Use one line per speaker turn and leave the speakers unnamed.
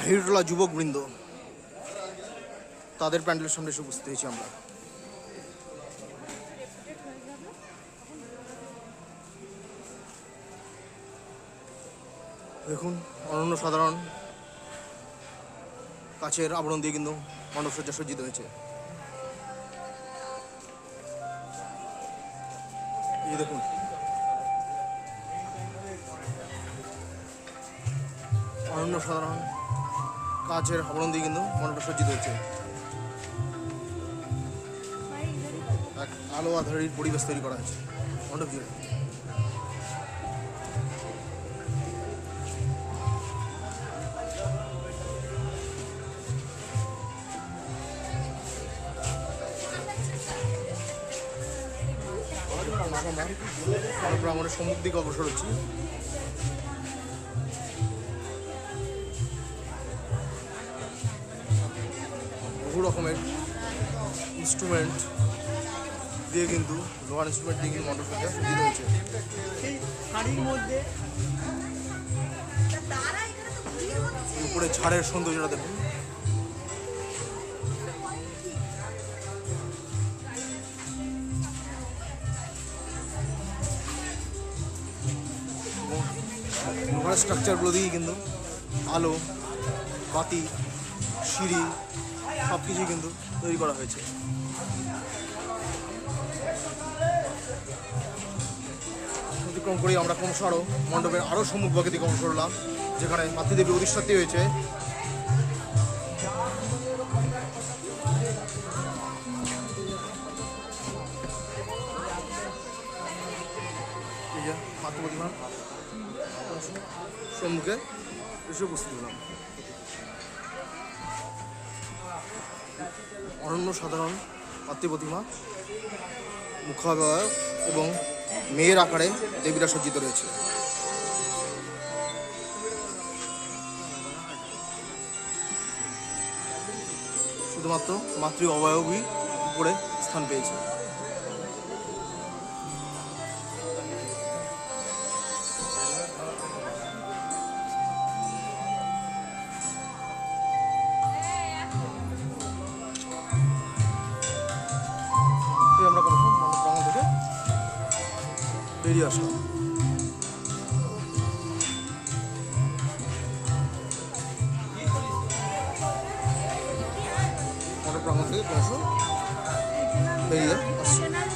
আহিরটোলা যুবকবৃন্দ, তাদের প্যান্ডেলের সামনে এসে উপস্থিত হয়েছি আমরা। দেখুন, অনন্য সাধারণ কাছের আবরণ দিয়ে কিন্তু মণ্ডপসজ্জা সজ্জিত হয়েছে। এই দেখুন অনন্য সাধারণ কাচের আবরণ দিয়ে কিন্তু মণ্ডপটা সজ্জিত হচ্ছে। এক আলো আধারির পরিবেশ তৈরি করা হয়েছে মণ্ডপ জুড়ে। আমরা সম্মুখ দিকে অগ্রসর হচ্ছি। রকমের ইনস্ট্রুমেন্ট দিয়ে কিন্তু লোহার ইনস্ট্রুমেন্ট দিয়ে কিন্তু হয়েছে
সেই শাড়ির মধ্যে
উপরে ছাড়ের সৌন্দর্যটা দেখুন। স্ট্রাকচারগুলো দিয়েই কিন্তু আলো, বাতি সিঁড়ি সব কিছুই কিন্তু তৈরি করা হয়েছে। অতিক্রম করেই আমরা ক্রমশ আরও মণ্ডপের আরও সম্মুখভাগে দিকে অংশ করলাম যেখানে মাতৃদেবী অধিষ্ঠাত্রী হয়েছে। সম্মুখে এসে উপস্থিত হলাম। অনন্য সাধারণ পার্থিবতিমা মুখাবয়ব এবং মেয়ের আকারে দেবীরা সজ্জিত রয়েছে। শুধুমাত্র মাতৃ অবয়বই উপরে স্থান পেয়েছে। বেরিয়ে আসলাম প্রাঙ্গণ থেকে ক্রমশ বেরিয়ে আসছি